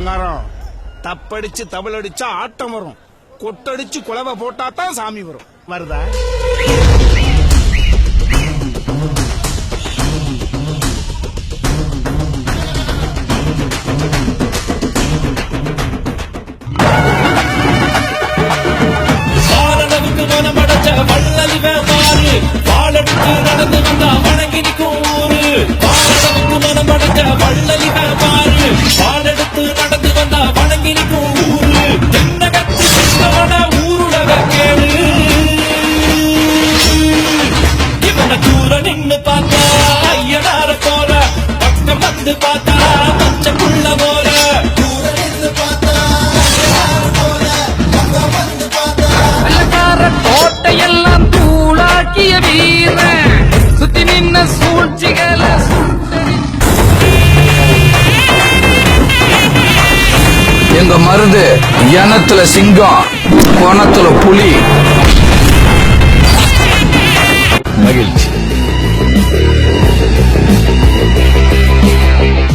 கடங்காரம் தப்படிச்சு தவளடிச்சா ஆட்டம் வரும். கொட்டடிச்சு குலவை போட்டா தான் சாமி வரும். வருதா? வள்ளல் நடந்து வந்தா வணங்கி நிற்கும் நின்னு பார்த்தா ஐயனார போற. பக்கம் வந்து பார்த்தா பச்சைக்குள்ள போற. கோட்டையெல்லாம் தூளாக்கிய வீரன். சுத்தி நின்ன சூழ்ச்சிகளை எங்க மருது இனத்துல சிங்கம் குணத்துல புலி.